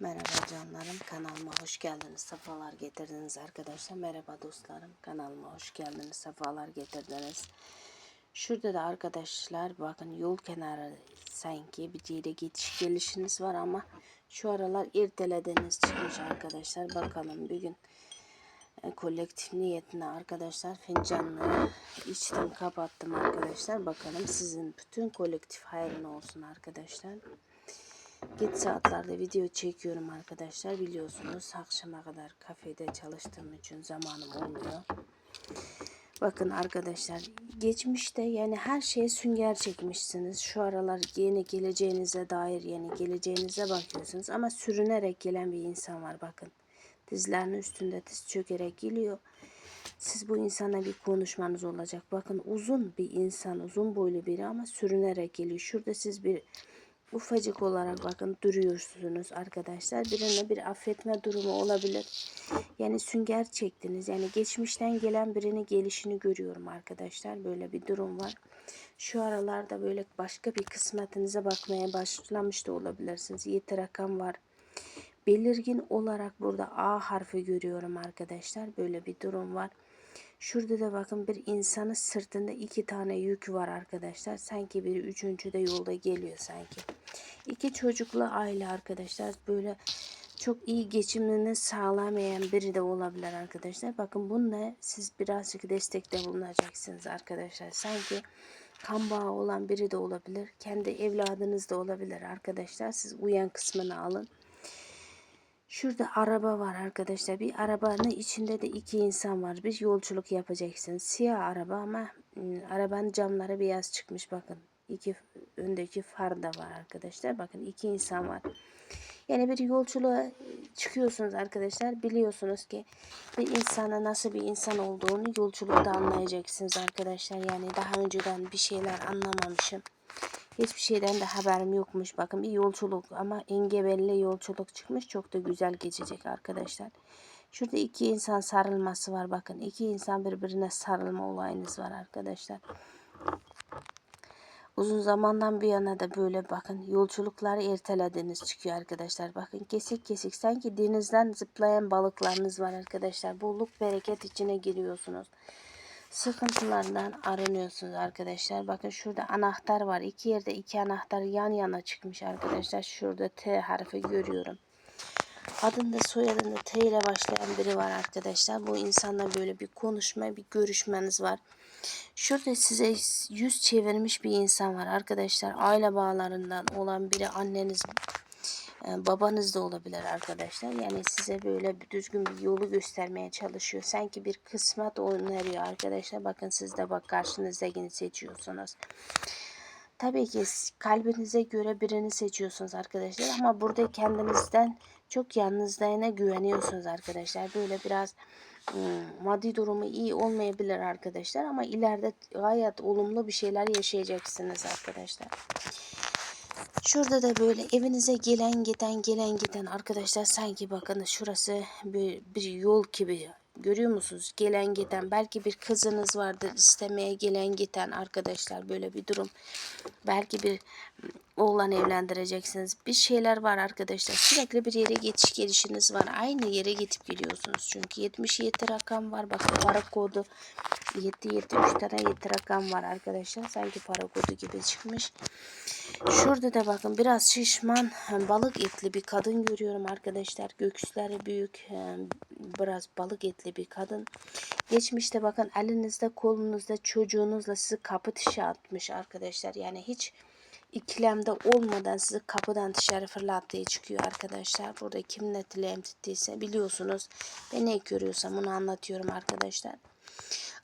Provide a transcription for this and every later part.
Merhaba canlarım kanalıma hoş geldiniz sefalar getirdiniz arkadaşlar. Merhaba dostlarım kanalıma hoş geldiniz sefalar getirdiniz. Şurada da arkadaşlar bakın yol kenarı sanki bir yere geçiş gelişiniz var ama şu aralar ertelediniz çıkmış arkadaşlar. Bakalım bir gün e, kolektif niyetine arkadaşlar fincanları içtim kapattım arkadaşlar. Bakalım sizin bütün kolektif hayrına olsun arkadaşlar Geç saatlerde video çekiyorum arkadaşlar. Biliyorsunuz akşama kadar kafede çalıştığım için zamanım olmuyor. Bakın arkadaşlar geçmişte yani her şeye sünger çekmişsiniz. Şu aralar yeni geleceğinize dair yeni geleceğinize bakıyorsunuz. Ama sürünerek gelen bir insan var bakın. Dizlerinin üstünde diz çökerek geliyor. Siz bu insana bir konuşmanız olacak. Bakın uzun bir insan, uzun boylu biri ama sürünerek geliyor. Şurada siz bir ufacık olarak bakın duruyorsunuz arkadaşlar. Birine bir affetme durumu olabilir. Yani sünger çektiniz. Yani geçmişten gelen birini gelişini görüyorum arkadaşlar. Böyle bir durum var. Şu aralarda böyle başka bir kısmetinize bakmaya başlamış da olabilirsiniz. Yedi rakam var. Belirgin olarak burada A harfi görüyorum arkadaşlar. Böyle bir durum var. Şurada da bakın bir insanın sırtında iki tane yük var arkadaşlar. Sanki biri üçüncü de yolda geliyor sanki. İki çocuklu aile arkadaşlar. Böyle çok iyi geçimini sağlamayan biri de olabilir arkadaşlar. Bakın bununla siz birazcık destekte bulunacaksınız arkadaşlar. Sanki kan bağı olan biri de olabilir. Kendi evladınız da olabilir arkadaşlar. Siz uyan kısmını alın. Şurada araba var arkadaşlar. Bir arabanın içinde de iki insan var. Bir yolculuk yapacaksınız. Siyah araba ama ıı, arabanın camları beyaz çıkmış bakın. İki öndeki far da var arkadaşlar. Bakın iki insan var. Yani bir yolculuğa çıkıyorsunuz arkadaşlar. Biliyorsunuz ki bir insana nasıl bir insan olduğunu yolculukta anlayacaksınız arkadaşlar. Yani daha önceden bir şeyler anlamamışım. Hiçbir şeyden de haberim yokmuş. Bakın bir yolculuk ama engebelli yolculuk çıkmış. Çok da güzel geçecek arkadaşlar. Şurada iki insan sarılması var. Bakın iki insan birbirine sarılma olayınız var arkadaşlar. Uzun zamandan bir yana da böyle bakın yolculukları ertelediniz çıkıyor arkadaşlar. Bakın kesik kesik sanki denizden zıplayan balıklarınız var arkadaşlar. Bolluk bereket içine giriyorsunuz sıkıntılardan arınıyorsunuz arkadaşlar. Bakın şurada anahtar var. İki yerde iki anahtar yan yana çıkmış arkadaşlar. Şurada T harfi görüyorum. Adında soyadında T ile başlayan biri var arkadaşlar. Bu insanla böyle bir konuşma, bir görüşmeniz var. Şurada size yüz çevirmiş bir insan var arkadaşlar. Aile bağlarından olan biri anneniz, babanız da olabilir arkadaşlar. Yani size böyle düzgün bir yolu göstermeye çalışıyor. Sanki bir kısmet öneriyor arkadaşlar. Bakın siz de bak karşınızdakini seçiyorsunuz. Tabii ki kalbinize göre birini seçiyorsunuz arkadaşlar. Ama burada kendinizden çok yalnızlığına güveniyorsunuz arkadaşlar. Böyle biraz maddi durumu iyi olmayabilir arkadaşlar. Ama ileride gayet olumlu bir şeyler yaşayacaksınız arkadaşlar. Şurada da böyle evinize gelen giden gelen giden arkadaşlar sanki bakın şurası bir, bir yol gibi görüyor musunuz? Gelen giden belki bir kızınız vardır istemeye gelen giden arkadaşlar böyle bir durum. Belki bir oğlan evlendireceksiniz. Bir şeyler var arkadaşlar. Sürekli bir yere geçiş gelişiniz var. Aynı yere gidip geliyorsunuz. Çünkü 77 rakam var. Bakın para kodu 773 tane 7 rakam var arkadaşlar. Sanki para kodu gibi çıkmış. Şurada da bakın biraz şişman balık etli bir kadın görüyorum arkadaşlar. Göğüsleri büyük biraz balık etli bir kadın. Geçmişte bakın elinizde kolunuzda çocuğunuzla sizi kapı dışı atmış arkadaşlar. Yani hiç ikilemde olmadan sizi kapıdan dışarı fırlattığı çıkıyor arkadaşlar. Burada kimin dileğim tuttuysa biliyorsunuz. Ben ne görüyorsam onu anlatıyorum arkadaşlar.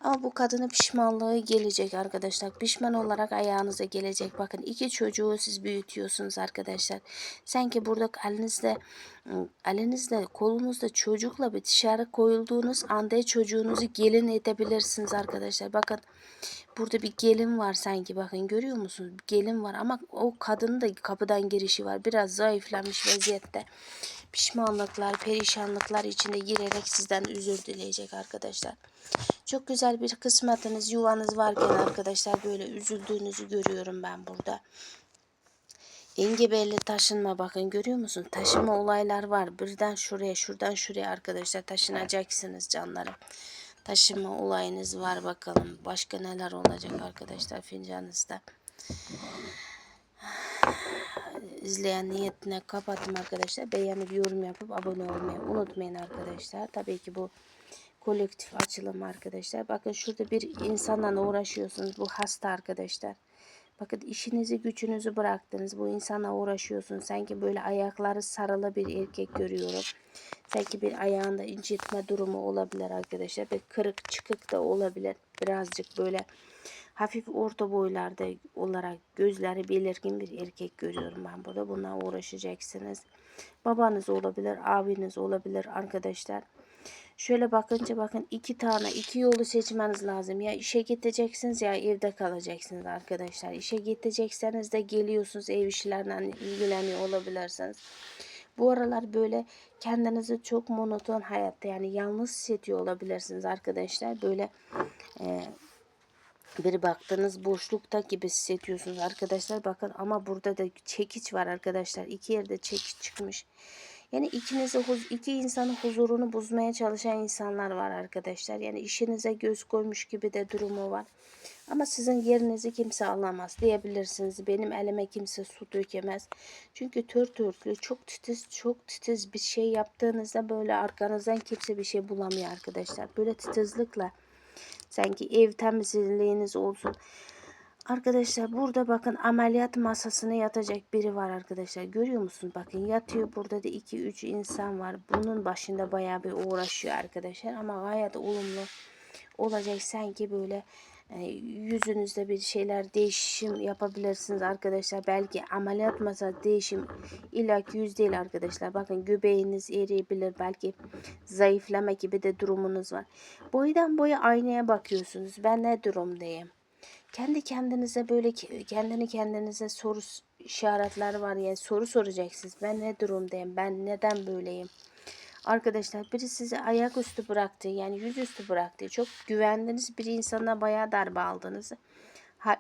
Ama bu kadının pişmanlığı gelecek arkadaşlar. Pişman olarak ayağınıza gelecek. Bakın iki çocuğu siz büyütüyorsunuz arkadaşlar. Sanki burada elinizde elinizde kolunuzda çocukla bir dışarı koyulduğunuz anda çocuğunuzu gelin edebilirsiniz arkadaşlar. Bakın burada bir gelin var sanki bakın görüyor musunuz? Bir gelin var ama o kadının da kapıdan girişi var. Biraz zayıflamış vaziyette. Pişmanlıklar, perişanlıklar içinde girerek sizden özür dileyecek arkadaşlar. Çok güzel bir kısmetiniz, yuvanız varken arkadaşlar böyle üzüldüğünüzü görüyorum ben burada. engebeli taşınma bakın görüyor musun? Taşıma olaylar var. Birden şuraya şuradan şuraya arkadaşlar taşınacaksınız canlarım. Taşıma olayınız var bakalım. Başka neler olacak arkadaşlar fincanınızda. izleyen niyetine kapattım arkadaşlar. Beğenip yorum yapıp abone olmayı unutmayın arkadaşlar. Tabii ki bu kolektif açılım arkadaşlar. Bakın şurada bir insanla uğraşıyorsunuz. Bu hasta arkadaşlar. Bakın işinizi gücünüzü bıraktınız. Bu insana uğraşıyorsun. Sanki böyle ayakları sarılı bir erkek görüyorum. Sanki bir ayağında incitme durumu olabilir arkadaşlar. Bir kırık çıkık da olabilir. Birazcık böyle hafif orta boylarda olarak gözleri belirgin bir erkek görüyorum ben burada. Bununla uğraşacaksınız. Babanız olabilir, abiniz olabilir arkadaşlar. Şöyle bakınca bakın iki tane iki yolu seçmeniz lazım. Ya işe gideceksiniz ya evde kalacaksınız arkadaşlar. İşe gidecekseniz de geliyorsunuz ev işlerine ilgileniyor olabilirsiniz. Bu aralar böyle kendinizi çok monoton hayatta yani yalnız hissediyor olabilirsiniz arkadaşlar. Böyle e, bir baktığınız boşlukta gibi hissediyorsunuz arkadaşlar. Bakın ama burada da çekiç var arkadaşlar. İki yerde çekiç çıkmış. Yani ikinize iki insanın huzurunu bozmaya çalışan insanlar var arkadaşlar. Yani işinize göz koymuş gibi de durumu var. Ama sizin yerinizi kimse alamaz diyebilirsiniz. Benim elime kimse su dökemez. Çünkü tört örtlü çok titiz çok titiz bir şey yaptığınızda böyle arkanızdan kimse bir şey bulamıyor arkadaşlar. Böyle titizlikle sanki ev temizliğiniz olsun. Arkadaşlar burada bakın ameliyat masasına yatacak biri var arkadaşlar. Görüyor musunuz? Bakın yatıyor. Burada da 2-3 insan var. Bunun başında bayağı bir uğraşıyor arkadaşlar. Ama gayet olumlu olacak. Sanki böyle e, yüzünüzde bir şeyler değişim yapabilirsiniz arkadaşlar. Belki ameliyat masası değişim illa ki yüz değil arkadaşlar. Bakın göbeğiniz eriyebilir. Belki zayıflama gibi de durumunuz var. Boydan boya aynaya bakıyorsunuz. Ben ne durumdayım? Kendi kendinize böyle kendini kendinize soru işaretler var yani soru soracaksınız. Ben ne durumdayım? Ben neden böyleyim? Arkadaşlar biri sizi ayaküstü bıraktı yani yüzüstü bıraktı. Çok güvendiğiniz bir insana bayağı darbe aldınız. Ha,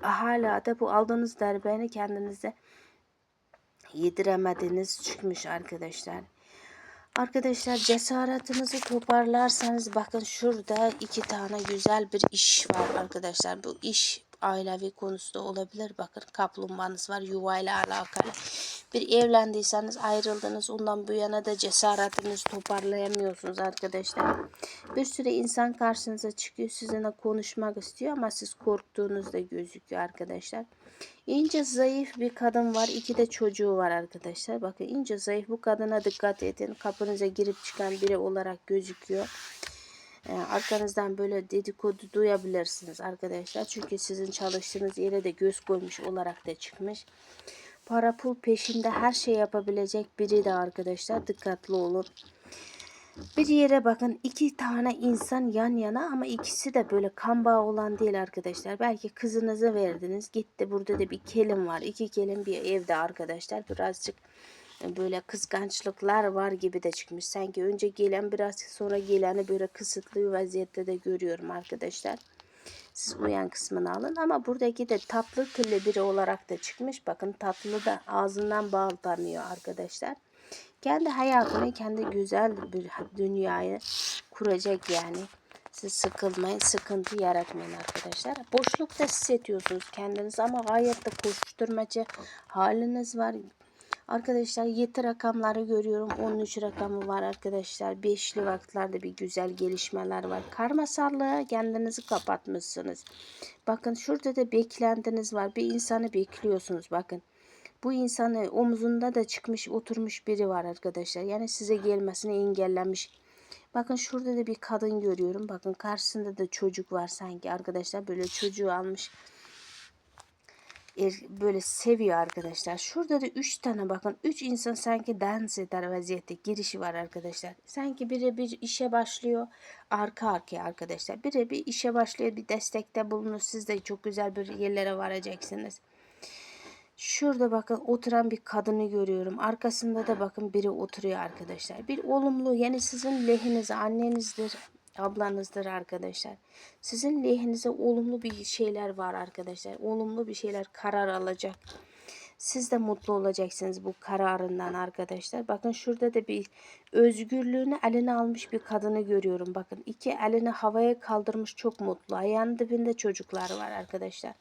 hala da bu aldığınız darbeyi kendinize yediremediğiniz çıkmış arkadaşlar. Arkadaşlar cesaretinizi toparlarsanız bakın şurada iki tane güzel bir iş var arkadaşlar. Bu iş ailevi konusunda olabilir. Bakın kaplumbağanız var yuvayla alakalı. Bir evlendiyseniz ayrıldınız. Ondan bu yana da cesaretinizi toparlayamıyorsunuz arkadaşlar. Bir sürü insan karşınıza çıkıyor. Sizinle konuşmak istiyor ama siz korktuğunuzda gözüküyor arkadaşlar. İnce zayıf bir kadın var. iki de çocuğu var arkadaşlar. Bakın ince zayıf bu kadına dikkat edin. Kapınıza girip çıkan biri olarak gözüküyor. Ee, arkanızdan böyle dedikodu duyabilirsiniz arkadaşlar. Çünkü sizin çalıştığınız yere de göz koymuş olarak da çıkmış. Para pul peşinde her şey yapabilecek biri de arkadaşlar. Dikkatli olun. Bir yere bakın iki tane insan yan yana ama ikisi de böyle kan bağı olan değil arkadaşlar. Belki kızınızı verdiniz gitti burada da bir kelim var. iki kelim bir evde arkadaşlar birazcık böyle kıskançlıklar var gibi de çıkmış. Sanki önce gelen biraz sonra geleni böyle kısıtlı vaziyette de görüyorum arkadaşlar. Siz uyan kısmını alın ama buradaki de tatlı türlü biri olarak da çıkmış. Bakın tatlı da ağzından bal damlıyor arkadaşlar. Kendi hayatını, kendi güzel bir dünyayı kuracak yani. Siz sıkılmayın, sıkıntı yaratmayın arkadaşlar. Boşlukta hissediyorsunuz kendinizi ama gayet de koşturmacı haliniz var. Arkadaşlar 7 rakamları görüyorum. 13 rakamı var arkadaşlar. Beşli vaktlerde bir güzel gelişmeler var. Karmasallığa kendinizi kapatmışsınız. Bakın şurada da beklentiniz var. Bir insanı bekliyorsunuz. Bakın. Bu insanı omzunda da çıkmış oturmuş biri var arkadaşlar. Yani size gelmesini engellemiş. Bakın şurada da bir kadın görüyorum. Bakın karşısında da çocuk var sanki arkadaşlar. Böyle çocuğu almış böyle seviyor arkadaşlar. Şurada da 3 tane bakın 3 insan sanki dans eder vaziyette girişi var arkadaşlar. Sanki biri bir işe başlıyor arka arkaya arkadaşlar. Biri bir işe başlıyor bir destekte bulunur. Siz de çok güzel bir yerlere varacaksınız. Şurada bakın oturan bir kadını görüyorum. Arkasında da bakın biri oturuyor arkadaşlar. Bir olumlu yani sizin lehinize annenizdir, ablanızdır arkadaşlar. Sizin lehinize olumlu bir şeyler var arkadaşlar. Olumlu bir şeyler karar alacak. Siz de mutlu olacaksınız bu kararından arkadaşlar. Bakın şurada da bir özgürlüğünü eline almış bir kadını görüyorum. Bakın iki elini havaya kaldırmış çok mutlu. Ayağının dibinde çocuklar var arkadaşlar.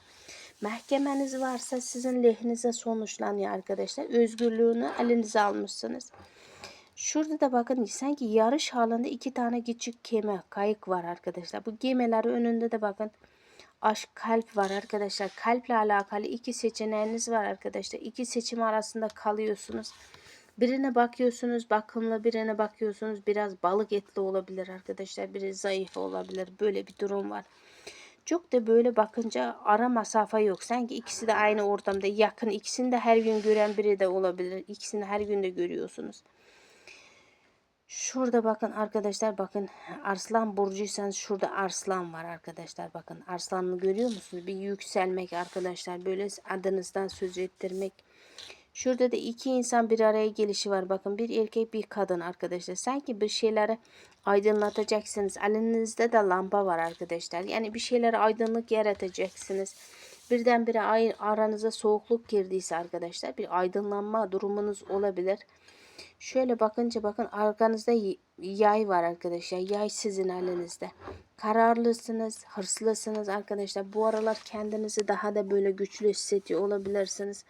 Mahkemeniz varsa sizin lehinize sonuçlanıyor arkadaşlar. Özgürlüğünü elinize almışsınız. Şurada da bakın sanki yarış halinde iki tane küçük gemi, kayık var arkadaşlar. Bu gemilerin önünde de bakın aşk kalp var arkadaşlar. Kalple alakalı iki seçeneğiniz var arkadaşlar. İki seçim arasında kalıyorsunuz. Birine bakıyorsunuz bakımlı birine bakıyorsunuz biraz balık etli olabilir arkadaşlar. Biri zayıf olabilir. Böyle bir durum var. Çok da böyle bakınca ara mesafe yok. Sanki ikisi de aynı ortamda yakın. İkisini de her gün gören biri de olabilir. İkisini her gün de görüyorsunuz. Şurada bakın arkadaşlar bakın arslan burcuysanız şurada arslan var arkadaşlar bakın arslanını görüyor musunuz? Bir yükselmek arkadaşlar böyle adınızdan söz ettirmek. Şurada da iki insan bir araya gelişi var bakın bir erkek bir kadın arkadaşlar. Sanki bir şeyleri aydınlatacaksınız. Elinizde de lamba var arkadaşlar. Yani bir şeylere aydınlık yaratacaksınız. Birdenbire aranıza soğukluk girdiyse arkadaşlar bir aydınlanma durumunuz olabilir. Şöyle bakınca bakın arkanızda yay var arkadaşlar. Yay sizin elinizde. Kararlısınız, hırslısınız arkadaşlar. Bu aralar kendinizi daha da böyle güçlü hissediyor olabilirsiniz.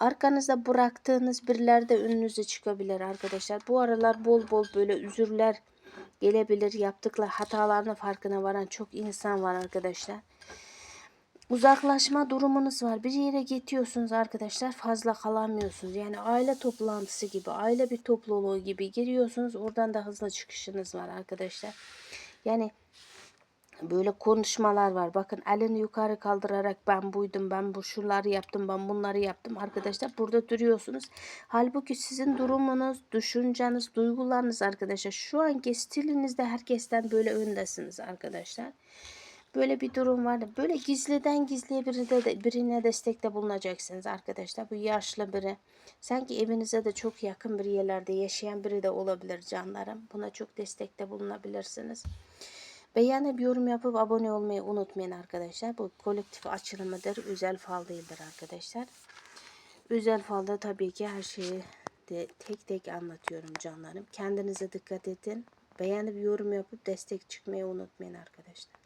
Arkanızda bıraktığınız birileri de önünüze çıkabilir arkadaşlar. Bu aralar bol bol böyle üzürler gelebilir. Yaptıkları hatalarının farkına varan çok insan var arkadaşlar. Uzaklaşma durumunuz var. Bir yere gidiyorsunuz arkadaşlar fazla kalamıyorsunuz. Yani aile toplantısı gibi, aile bir topluluğu gibi giriyorsunuz. Oradan da hızlı çıkışınız var arkadaşlar. Yani böyle konuşmalar var. Bakın elini yukarı kaldırarak ben buydum, ben bu şunları yaptım, ben bunları yaptım. Arkadaşlar burada duruyorsunuz. Halbuki sizin durumunuz, düşünceniz, duygularınız arkadaşlar şu anki stilinizde herkesten böyle öndesiniz arkadaşlar. Böyle bir durum var. Böyle gizliden gizliye biri de, birine destekte bulunacaksınız arkadaşlar. Bu yaşlı biri. Sanki evinize de çok yakın bir yerlerde yaşayan biri de olabilir canlarım. Buna çok destekte bulunabilirsiniz. Beğenip yorum yapıp abone olmayı unutmayın arkadaşlar. Bu kolektif açılımıdır. Özel fal değildir arkadaşlar. Özel falda tabii ki her şeyi de tek tek anlatıyorum canlarım. Kendinize dikkat edin. Beğenip yorum yapıp destek çıkmayı unutmayın arkadaşlar.